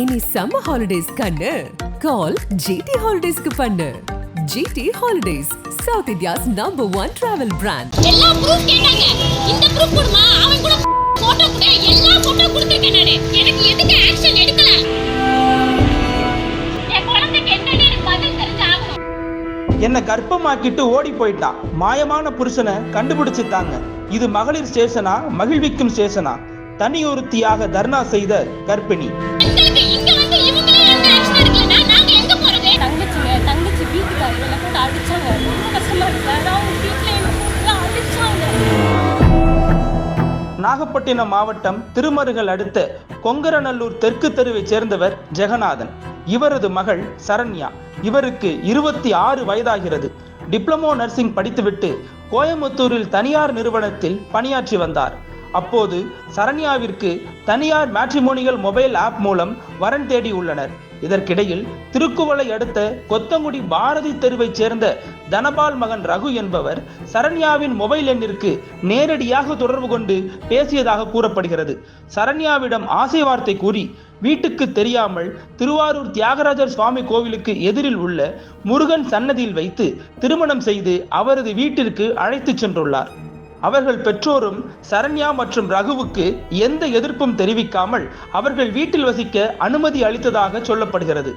இனி summer holidays கண்ணு. கால் GT ஹாலிடேஸ்க்கு பண்ணு. GT holidays south India's number one travel brand எல்லா ப்ரூஃப் கேட்டாங்க. இந்த ப்ரூஃப் கொடுமா? அவன் கூட போட்டோ கூட எல்லா போட்டோ கொடுத்துருக்கேன் நானு. எனக்கு எதுக்கு ஆக்ஷன் எடுக்கல? என் என்னை கர்ப்பமாக்கிட்டு ஓடி போயிட்டான் மாயமான புருஷனை கண்டுபிடிச்சிட்டாங்க. இது மகளிர் ஸ்டேஷனா மகிழ்விக்கும் ஸ்டேஷனா தனியொருத்தியாக தர்ணா செய்த கர்ப்பிணி. நாகப்பட்டினம் மாவட்டம் திருமருகல் அடுத்த கொங்கரநல்லூர் தெற்கு தெருவைச் சேர்ந்தவர் ஜெகநாதன். இவரது மகள் சரண்யா. இவருக்கு இருபத்தி ஆறு வயதாகிறது. டிப்ளமோ நர்சிங் படித்துவிட்டு கோயம்புத்தூரில் தனியார் நிறுவனத்தில் பணியாற்றி வந்தார். அப்போது சரண்யாவிற்கு தனியார் மேட்ரிமோனியல் மொபைல் ஆப் மூலம் வரன் தேடி உள்ளனர். இதற்கிடையில் திருக்குவளை அடுத்த கொத்தங்குடி பாரதி தெருவைச் சேர்ந்த தனபால் மகன் ரகு என்பவர் சரண்யாவின் மொபைல் எண்ணிற்கு நேரடியாக தொடர்பு கொண்டு பேசியதாக கூறப்படுகிறது. சரண்யாவிடம் ஆசை வார்த்தை கூறி வீட்டுக்கு தெரியாமல் திருவாரூர் தியாகராஜர் சுவாமி கோவிலுக்கு எதிரில் உள்ள முருகன் சன்னதியில் வைத்து திருமணம் செய்து அவரது வீட்டிற்கு அழைத்துச் சென்றுள்ளார். அவர்கள் பெற்றோரும் சரண்யா மற்றும் ரகுவுக்கு எந்த எதிர்ப்பும் தெரிவிக்காமல் அவர்கள் வீட்டில் வசிக்க அனுமதி அளித்ததாக சொல்லப்படுகிறது.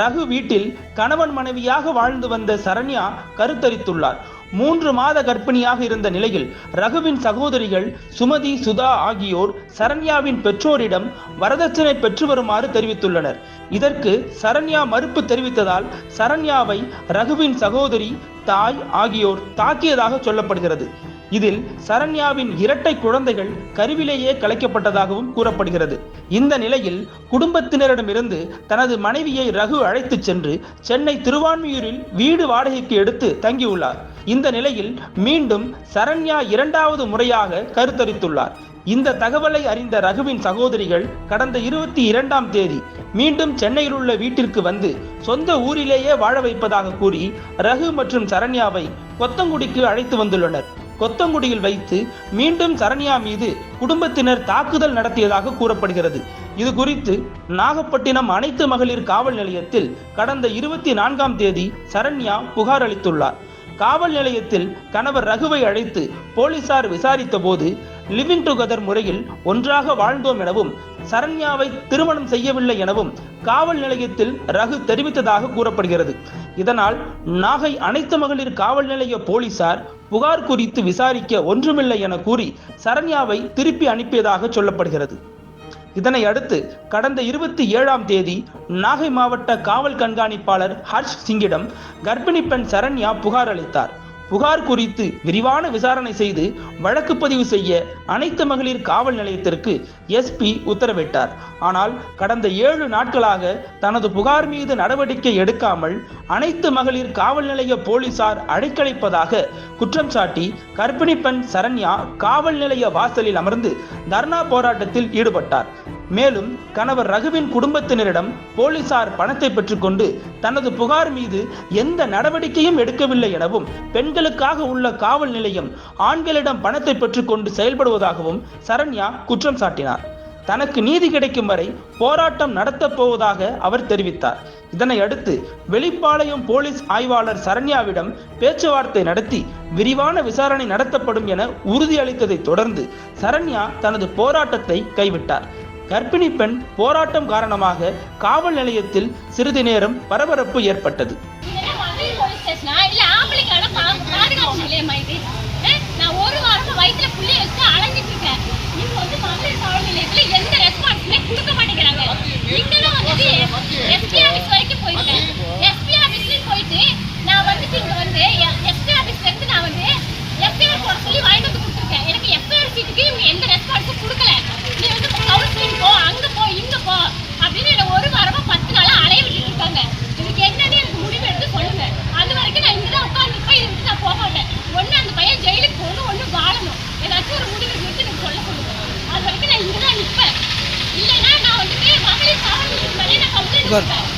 ரகு வீட்டில் கணவன் மனைவியாக வாழ்ந்து வந்த சரண்யா கருத்தரித்துள்ளார். மூன்று மாத கர்ப்பிணியாக இருந்த நிலையில் ரகுவின் சகோதரிகள் சுமதி சுதா ஆகியோர் சரண்யாவின் பெற்றோரிடம் வரதட்சணை பெற்று வருமாறு தெரிவித்துள்ளனர். இதற்கு சரண்யா மறுப்பு தெரிவித்ததால் சரண்யாவை ரகுவின் சகோதரி தாய் ஆகியோர் தாக்கியதாக சொல்லப்படுகிறது. இதில் சரண்யாவின் இரட்டை குழந்தைகள் கருவிலேயே கலைக்கப்பட்டதாகவும் கூறப்படுகிறது. இந்த நிலையில் குடும்பத்தினரிடமிருந்து தனது மனைவியை ரகு அழைத்துச் சென்று சென்னை திருவான்மியூரில் வீடு வாடகைக்கு எடுத்து தங்கியுள்ளார். இந்த நிலையில் மீண்டும் சரண்யா இரண்டாவது முறையாக கருத்தரித்துள்ளார். இந்த தகவலை அறிந்த ரகுவின் சகோதரிகள் கடந்த இருபத்தி இரண்டாம் தேதி மீண்டும் சென்னையில் உள்ள வீட்டிற்கு வந்து சொந்த ஊரிலேயே வாழ வைப்பதாக கூறி ரகு மற்றும் சரண்யாவை கொத்தங்குடிக்கு அழைத்து வந்துள்ளனர். கொத்தங்குடியில் வைத்து மீண்டும் சரண்யா மீது குடும்பத்தினர் தாக்குதல் நடத்தியதாக கூறப்படுகிறது. இது குறித்து நாகப்பட்டினம் அனைத்து மகளிர் காவல் நிலையத்தில் கடந்த இருபத்தி நான்காம் தேதி சரண்யா புகார் அளித்துள்ளார். காவல் நிலையத்தில் கணவர் ரகுவை அழைத்து போலீசார் விசாரித்த போது லிவிங் டுகெதர் முறையில் ஒன்றாக வாழ்ந்தோம் எனவும் சரண்யாவை திருமணம் செய்யவில்லை எனவும் காவல் நிலையத்தில் ரகு தெரிவித்ததாக கூறப்படுகிறது. இதனால் நாகை அனைத்து மகளிர் காவல் நிலைய போலீசார் புகார் குறித்து விசாரிக்க ஒன்றுமில்லை என கூறி சரண்யாவை திருப்பி அனுப்பியதாக சொல்லப்படுகிறது. இதனை அடுத்து கடந்த இருபத்தி ஏழாம் தேதி நாகை மாவட்ட காவல் கண்காணிப்பாளர் ஹர்ஷ் சிங்கிடம் கர்ப்பிணி பெண் சரண்யா புகார் அளித்தார். புகார் குறித்து விரிவான விசாரணை செய்து வழக்கு பதிவு செய்ய அனைத்து மகளிர் காவல் நிலையத்திற்கு எஸ்பி உத்தரவிட்டார். ஆனால் கடந்த ஏழு நாட்களாக தனது புகார் மீது நடவடிக்கை எடுக்காமல் அனைத்து மகளிர் காவல் நிலைய போலீசார் அழைக்கழைப்பதாக குற்றம் சாட்டி கர்ப்பிணி பெண் சரண்யா காவல் நிலைய வாசலில் அமர்ந்து தர்ணா போராட்டத்தில் ஈடுபட்டார். மேலும் கணவர் ரகுவின் குடும்பத்தினரிடம் போலீசார் பணத்தை பெற்றுக்கொண்டு தனது புகார் மீது எந்த நடவடிக்கையும் எடுக்கவில்லை எனவும் பெண்களுக்காக உள்ள காவல் நிலையம் ஆண்களிடம் பணத்தை பெற்றுக்கொண்டு செயல்படுவதாகவும் சரண்யா குற்றம் சாட்டினார். தனக்கு நீதி கிடைக்கும் வரை போராட்டம் நடத்தப் போவதாக அவர் தெரிவித்தார். இதனை அடுத்து வெளிப்பாளையம் போலீஸ் ஆய்வாளர் சரண்யாவிடம் பேச்சுவார்த்தை நடத்தி விரிவான விசாரணை நடத்தப்படும் என உறுதியளித்ததை தொடர்ந்து சரண்யா தனது போராட்டத்தை கைவிட்டார். கர்ப்பிணி பெண் போராட்டம் காரணமாக காவல் நிலையத்தில் சிறிது நேரம் பரபரப்பு ஏற்பட்டது. Bueno.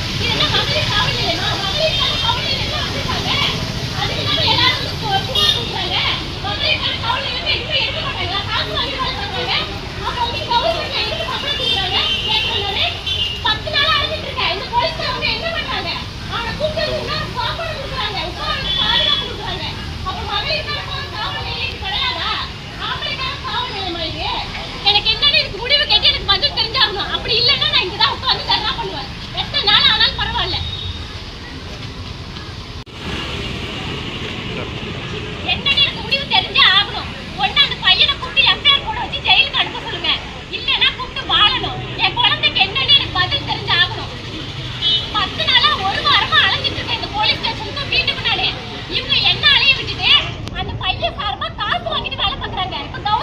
Como é que ele vai lá pra Gregório?